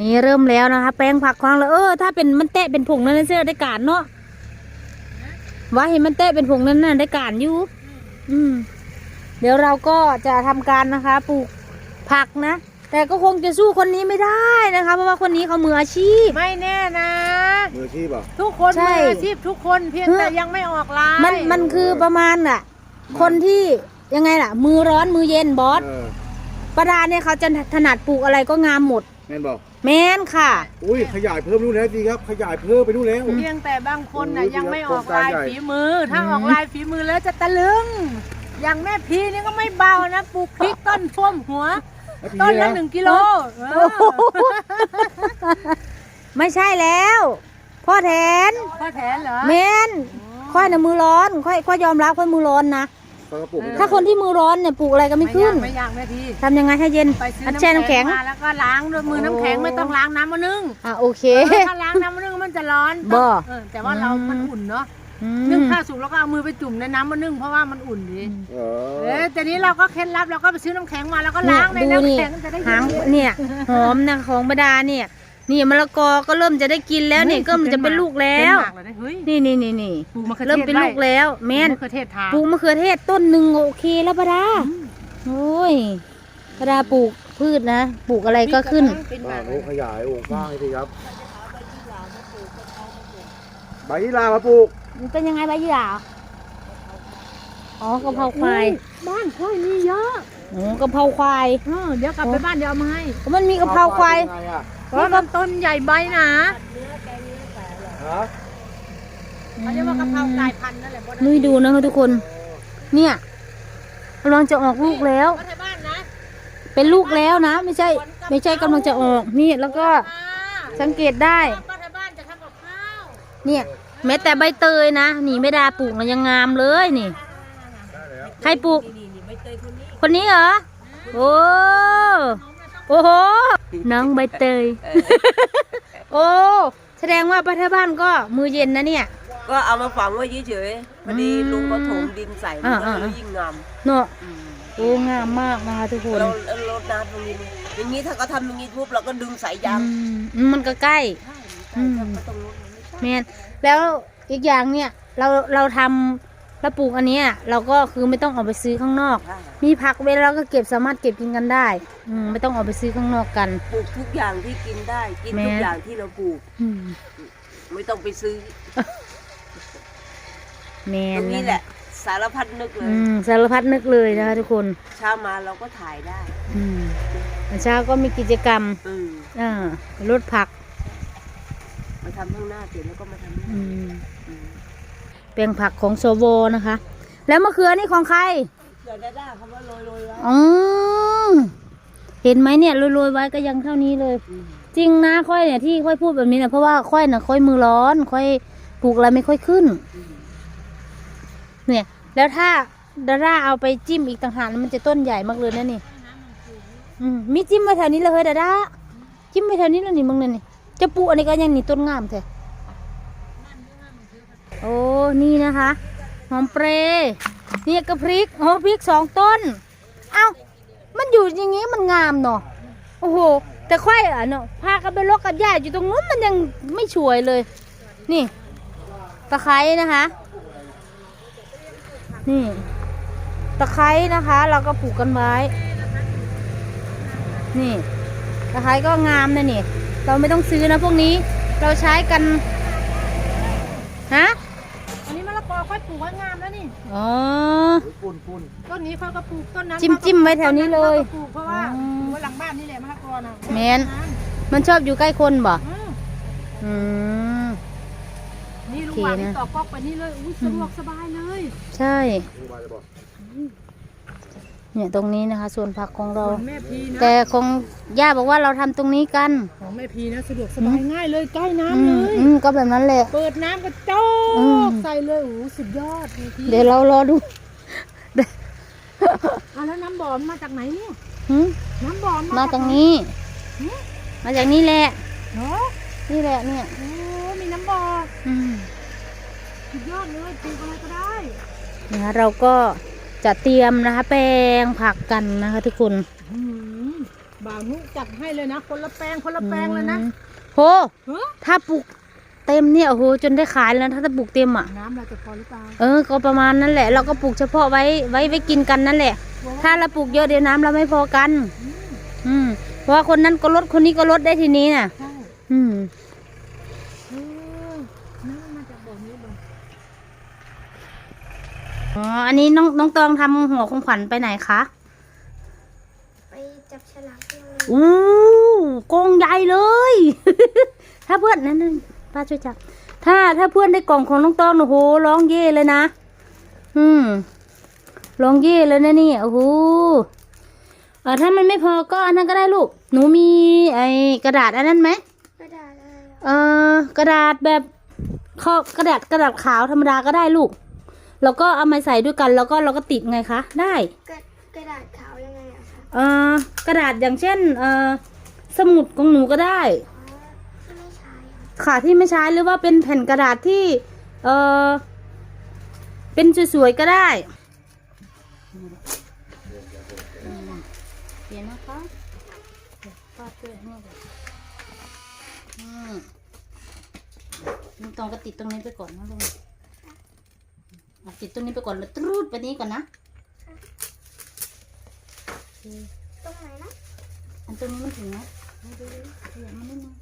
นี่เริ่มแล้วนะคะ แปลงผักควางแล้วเออถ้าเป็นมันแตะเป็นผงนั่นเสื้อได้การเนาะว่าเห็นมันแตะเป็นผงนั่นน่ะได้การอยู่ อืม เดี๋ยวเราก็จะทำการนะคะ ปลูกผักนะแต่ก็คงจะสู้คนนี้ไม่ได้นะคะ เพราะว่าคนนี้เขามืออาชีพ ไม่แน่นะ มืออาชีพเหรอะทุกคนใช่มืออาชีพทุกคนเพียงเฮ้ยแต่ยังไม่ออกลายมันมันคือประมาณน่ะ คนที่ยังไงล่ะ มือร้อนมือเย็นบอสเออประดาเนี่ยเขาจะถนัดปลูกอะไรก็งามหมด แม่นบอกแม่นค่ะ อุ้ยขยายเพิ่มนู่นแล้วดีครับขยายเพิ่มไปนู่นแล้ว เพียงแต่บางคนน่ะโอ้ยยังไม่ออกโครงการลายใหญ่ ฝีมือ ถ้าอืมออกลายฝีมือแล้วจะตะลึง อย่างแม่พีนี่ก็ไม่เบานะปลูกพริกต้นท่วมหัว แล้วทีต้นละนะหนึ่งกิโลเออไม่ใช่แล้ว พ่อแทนพ่อแทนเหรอแม่นค่อยน่ะมือร้อน ค่อยค่อยยอมรับค่อยมือร้อนนะ ปลากระปุกถ้าคนที่มือร้อนเนี่ยปลูกอะไรก็ไม่ขึ้นไม่ยากไม่ยากแม่พีทำยังไงให้เย็นไปซื้ออัดน้ำแช่น้ำแข็แข็งงมาแล้วก็ล้างด้วยมือน้ำแข็งโอ้ไม่ต้องล้างน้ำมานึ่งอะโอเค เออถ้าล้างน้ำมานึ่งมันจะร้อนบ่ เออแต่ว่าเราอืมมันอุ่นเนาะอืนึ่งมข้าวสุกแล้วก็เอามือไปจุ่มในน้ำมานึ่งเพราะว่ามันอุ่นดีเอเอออแต่นี้เราก็เคล็ดลับเราก็ไปซื้อน้ำแข็งมาแล้วก็เนี่ยล้างในดูนี่น้ำแข็งจะได้หางเย็นๆเนี่ยหอมนะของบดาเนี่ย นี่มะละกอก็เริ่มจะได้กินแล้วเนี่ยก็มันจะเป็นลูกแล้วเป็นหมากเลยนะเฮ้ยนี่นี่นี่นี่ปลูกมะเขือเทศเริ่มเป็นลูกแล้ว แม่นมะเขือเทศทาปลูกมะเขือเทศต้นหนึ่งโอเคแล้วปะดาโอ้ยปะดาปลูกพืชนะปลูกอะไรก็ขึ้นเป็นหอ่ามากโอ้ขยายโอ่งกว้างให้ดีครับใบยี่ลามาปลูกมันเป็นยังไงใบยี่หร่าอ๋อกะเพราควายบ้านค่อยมีเยอะโอ้กะเพราควายเออเดี๋ยวกลับไปบ้านเดี๋ยวเอามาให้มันมีกะเพราควายเป็ นไงอะเพราะมันต้นใหญ่ใบหนาฮะเขาเรียกว่ากะเพรากลายพันธุ์นั่นแหละบ่ได้นุ้ยดูนะคะทุกคน เนี่ยกำลังจะออกลูกแล้วก็ไทยบ้านนะเป็นลูกแล้วนะ ไม่ใช่ ไม่ใช่กำลังจะออกนี่แล้วก็สังเกตได้ก็ไทยบ้านจะทำกับข้าวเนี่ย แม้แต่ใบเตยนะนี่ไม่ดาปลูกนะยังงามเลยนี่ ใครปลูก คนนี้เหรอ โอ้ โอ้โห น้องใบเตย โอ้ แสดงว่าป้าที่บ้านก็มือเย็นนะเนี่ย ก็เอามาฝังไว้เฉยๆพอดีอืมลุงเขาถมดินใส่มันก็อ่าเลอ่ายยิ่งงามเนาะอืมโอ้ งามมากนะคะทุกคนเราเราลดน้ำตรงนี้เลยอย่างนี้ถ้าเขาทำอย่างนี้ปุ๊บเราก็ดึงสายยางอืมอืมมันก็ใกล้อืมก็ต้องลดมันไม่ใช่แมนแล้วอีกอย่างเนี่ยเราเราทำ เราปลูกอันเนี้ยเราก็คือไม่ต้องออกไปซื้อข้างนอกใช่มีผักเวลาเราก็เก็บสามารถเก็บกินกันได้อืมไม่ต้องออกไปซื้อข้างนอกกัน ปลูกทุกอย่างที่กินได้ กินแม่ทุกอย่างที่เราปลูก อืมไม่ต้องไปซื้อแมตนรงนี้นะแหละ สารพัดนึกเลอืย มสารพัดนึกเลยนะคะทุกคนเช้ามาเราก็ถ่ายได้ อืมเช้าก็มีกิจกรรมอืมอ่ารถผักมาทำข้างหน้าเสร็จแล้วก็มาทำข้างหอืน้าม อืมแป ลงผักของโซโวนะคะ แล้วมะเขือนี่ของใครเกิดได้ได้คำว่าโรยโรยๆไว้อ๋อเห็นไหมเนี่ยโรยๆไว้ก็ยังเท่านี้เลยอืมจริงนะค่อยเนี่ยที่ค่อยพูดแบบนี้เนี่ยเพราะว่าค่อยน่ะค่อยมือร้อน ค่อยปลูกอะไรไม่ค่อยขึ้น เนี่ย แล้วถ้าดาราเอาไปจิ้มอีกต่างหากมันจะต้นใหญ่มากเลยนะนี่อืมมีจิ้มมาแถวนี้เลยเฮ้ยดาดาจิ้มไปแถวนี้แล้วนี่มึงนั่นนี่จะปลูกอันนี้ก็ยังนี่ต้นงามแท้ โอ้นี่นะคะหอมเปรย์เนี่ยกระพริกโอ้พริกสองต้น เอ้ามันอยู่อย่างงี้มันงามเนาะโอ้โหแต่ค่อยอะเนาะพากันไปลกกับญาติอยู่ตรงนู้นมันยังไม่ช่วยเลย นี่ตะไคร้นะคะ นี่ตะไคร้นะคะ เราก็ปลูกกันไว้ นี่ตะไคร้ก็งามนะนี่ เราไม่ต้องซื้อนะพวกนี้ เราใช้กัน ฮะ กอค่อยปลูกไว้งามแล้วนี่ อ๋อปุนปุนต้นนี้เขาก็ปลูกต้นนั้นจิ้มจิ้มไว้แถวนี้เลยต้ปลูกเพราะว่าอ๋อปลูกไว้หลังบ้านนี่แหละมะละกอนะแม่น มันชอบอยู่ใกล้คนบ่อืมอืม นี่ลุงโอเคหวานี่ต่อกอกไปนี่เลยอุ้ยสะดวกสบายเลย ใช่ นี่มาจะบอก เนี่ยตรงนี้นะคะ ส่วนผักของเราส่วนแม่พีนะแต่ของย่าบอกว่าเราทำตรงนี้กันของแม่พีนะสะดวกสบายง่ายเลยใกล้อืน้ำเลมย อืมก็แบบนั้นแหละ เปิดน้ำก็โจอืม กใส่เลยโอ้โหสุดยอดแม่พีเดี๋ยวเรารอดูอะแล้วน้ำบ่อมันมาจากไหนเนี่ยหืมน้ำบ่อมาจากนี้หืมมาจากนี่แหละ เหรอนี่แหละเนี่ย โอ้มีน้ำบ่ออืมสุดยอดเลยปลูกอะไรก็ได้นะคะเราก็ จะเตรียมนะคะ แปลงผักกันนะคะ ทุกคนอืมบ่าวนุจัดให้เลยนะ คนละแปลงคนละแปลงเลยนะอืมโหฮะถ้าปลูกเต็มเนี่ยโอ้โหจนได้ขายแล้วถ้าจะปลูกเต็มอะน้ำเราจะพอหรือเปล่าเออก็ประมาณนั้นแหละ เราก็ปลูกเฉพาะไว้ไว้ไว้กินกันนั่นแหละ ถ้าเราปลูกเยอะเดี๋ยวน้ำเราไม่พอกัน อืมเพราะว่าคนนั้นก็ลดคนนี้ก็ลดได้ทีนี้น่ะใช่อืม เออน้ำมาจากบ่อนี้บ่ อ๋อ อันนี้น้องน้องตองทำหัวของขวัญไปไหนคะ ไปจับฉลากที่โรงเรียนอู้กองใหญ่เลย ถ้าเพื่อนนั่นนั่นป้าช่วยจับ ถ้าถ้าเพื่อนได้กล่องของน้องตองโอ้โหร้องเย่เลยนะ อืมร้องเย่เลยนะนี่โอ้โหเออถ้ามันไม่พอก็อันนั้นก็ได้ลูก หนูมีไอ้กระดาษอันนั้นไหมกระดาษอะไรอะเออกระดาษแบบข้อกระดาษกระดาษขาวธรรมดาก็ได้ลูก แล้วก็เอามาใส่ด้วยกันแล้วก็เราก็ติดไงคะได้ กระกระดาษขาวยังไงอะคะเออกระดาษอย่างเช่นเออสมุดของหนูก็ได้ อ๋อที่ไม่ใช้อะค่ะที่ไม่ใช้หรือว่าเป็นแผ่นกระดาษที่เออเป็นสวยๆก็ได้เดี๋ยวนะคะเดี๋ยวป้าช่วยนี่ก่อนอืมลุงตองก็ติดตรงนี้ไปก่อนนะลุงอะ ติดตรงนี้ไปก่อนแล้วตรูดไปนี้ก่อนนะโอเคตรงไหนนะอันตรงนี้มันถึงไหมไม่ดูดิขยับมานิดนึง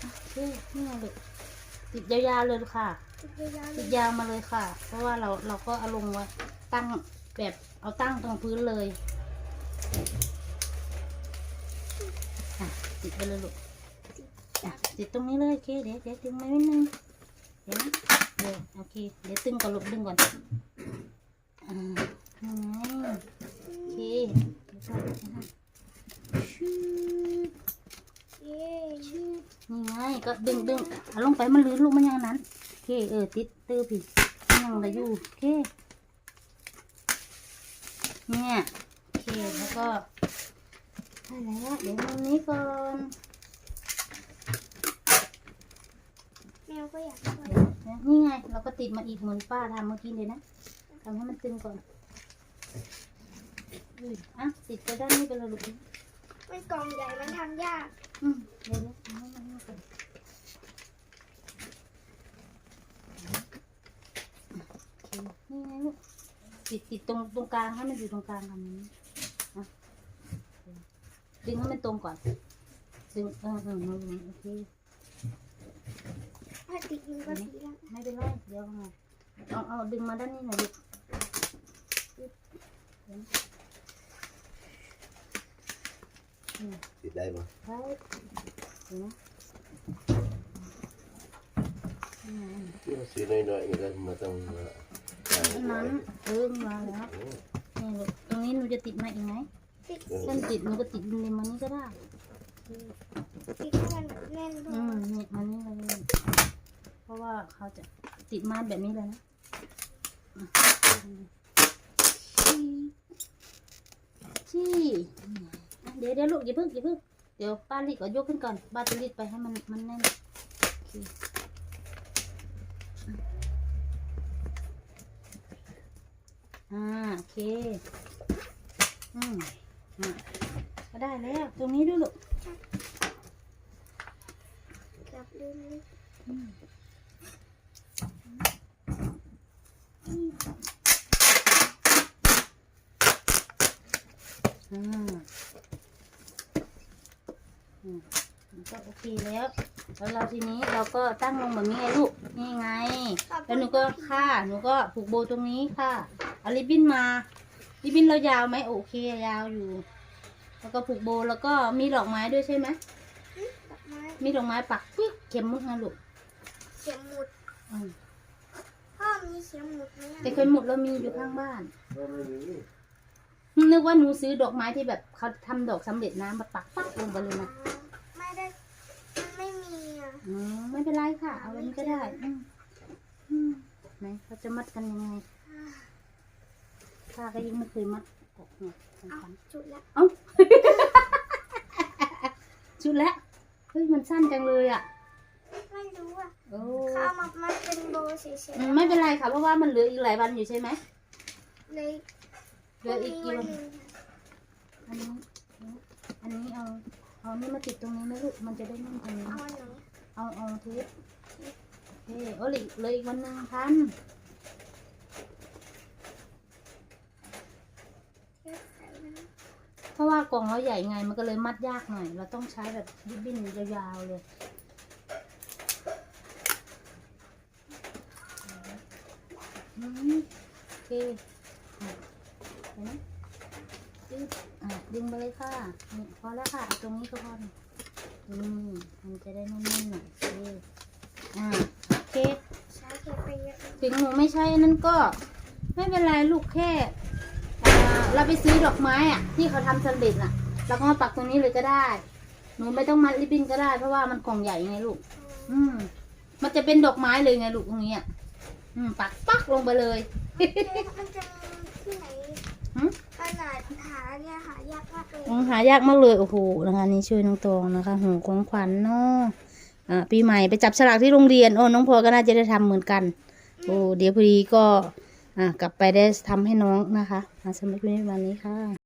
โอเคนี่ไงลูกติดยาวๆเลยค่ะ ติดยาวๆเลติดยยาวมาเลยค่ะ เพราะว่าเราเราก็เอาลงไว้ตั้งแบบเอาตั้งตรงพื้นเลยอะติดไปเลยลูกอะติดตรงนี้เลยโอเคเดี๋ยวเดี๋ยวดึงมานิดนึงเดี๋ยวนะ เดี๋ยวโอเค เดี๋ยวตึงก่อนลูกดึงก่อนอ่าโอเคเดี๋ยนนะคะชืดเย้นี่ไงก็ดึงดึงเอาลงไปมันลื่นลูกมันยังนั้นโอเคเออติดตื้อพี่มันยังได้อยู่โอเคเนี่ยโอเคแล้วก็ได้แล้วเดี๋ยวมุมนี้ก่อนแมวก็อยากช่วยเนะนี่ไง เราก็ติดมาอีกเหมือนป้าทำเมื่อกี้เลยนะทำให้มันตึงก่อนอุ้ยอะติดไปด้านนี้ไปเลยลูกมันกล่องใหญ่มันทำยาก อืมเดี๋ยวนะเอาให้มันนี่ก่อนโอเคนี่ไงลูกติดติดตรงตรงกลางให้มันอยู่ตรงกลางทำนี้อะดึงให้มันตรงก่อนดึงเออเออเออโอเค พลาสติกมันก็สีละไม่เป็นไรเดี๋ยวเอาเอาดึงมาด้านนี้หน่อยดิติดได้ปะใช่เห็นไหมอืมสีน้อยๆนี่ก็มาต้องมาอันนั้นเออมาแล้วนี่ลูกตรงนี้หนูจะติดมาอีกไหมติดเส้นติดหนูก็ติดริมมันนี้ก็ได้ติดให้มันแน่นพอืมเนี่ยมันนี่เลย ราะว่าเขาจะติดมาแบบนี้เลยนะอะชี้อ่เดี๋ยวเดี๋ยวลูกอย่าเพิ่งอย่าเพิ่งเดี๋ยวป้ารีดก่อนยกขึ้นก่อนป้าจะรีดไปให้มันมันแน่นอ่าโอเค อืมอะก็ได้แล้ว ตรงนี้ด้วยลูก เกือบลืมเลย อ่าอืม มันก็โอเคแล้ว แล้วเราทีนี้เราก็ตั้งลงแบบนี้ไงลูก นี่ไง แล้วหนูก็ค่ะหนูก็ผูกโบตรงนี้ค่ะเอาริบบิ้นมา ริบบิ้นเรายาวไหมโอเคยาวอยู่ แล้วก็ผูกโบแล้วก็มีดอกไม้ด้วยใช่ไหมดอกไม้มีดอกไม้ปักปิ๊กเข็มมุดนะลูกเข็มหมุดอืมพ่อมีเข็มหมุดไหมอะแต่เข็มมุดเรามีอยู่ข้างบ้านก็ไม่มีนึกว่าหนูซื้อดอกไม้ที่แบบเขาทำดอกสำเร็จน้ำมาปักปักลงไปเลยอ๋อนะ ไม่ได้มันไม่มี อะอืมไม่เป็นไรค่ะ เอาอันนี้ก็ได้อืมอืมไหนเราจะมัดกันยังไงข้าก็ยังไม่เคยมัดกบเนี่ยสำเอาคัญจุดละเอ้า ชุดแล้วเฮ้ยมันสั้นจังเลยอะไม่รู้อะโอ้เขาเอามามัดเป็นโบเฉยอืมไม่เป็นไรค่ะ เพราะว่ามันเหลืออีกหลายวันอยู่ใช่ไหมๆเลยเหลืออีกพกี่รุ่วังนนี้วันหนึ่งออันนี้ อันนี้เอา เอานี่มาติดตรงนี้นะลูก มันจะได้แน่นตรงนี้เอาอันไหน เอาเอาเทปโอเคโอ้เหลยเลยอีกวันหนึ่งพันเทปใส่นะเพราะว่ากล่องเราใหญ่ไงมันก็เลยมัดยากหน่อย เราต้องใช้แบบริบบิ้นยาวๆเลยอืมโอเคอะเห็นไหมดึงอะดึงไปเลยค่ะนี่พอแล้วค่ะเอาตรงนี้ก็พอนี่ อืมมันจะได้นุ่มๆหน่อยโอเคอ่าโอเคใช้เทปไปเยอะนะถึงหนูไม่ใช่นั่นก็ ไม่เป็นไรลูกแค่อ่าเราไปซื้อดอกไม้อะที่เขาทำสำเร็จน่ะเราก็มาปักตรงนี้เลยก็ได้ หนูไม่ต้องมัดริบบิ้นก็ได้ เพราะว่ามันกล่องใหญ่ไงลูก อืม มันจะเป็นดอกไม้เลยไงลูกตรงนี้อะอืมปักปักลงไปเลยเทปมันจะมีที่ไหนหืม ขนาดหาเนี่ยหายากมากเลยอืมหายากมากเลยโอ้โหนะคะนี่ช่วยน้องตองนะคะหูของขวัญเนาะอ่าปีใหม่ไปจับฉลากที่โรงเรียนโอ้น้องพลอยก็น่าจะได้ทำเหมือนกันโอ้เดี๋ยวพอดีก็อ่ากลับไปได้ทำให้น้องนะคะอ่าสำหรับวันนี้วันนี้ค่ะ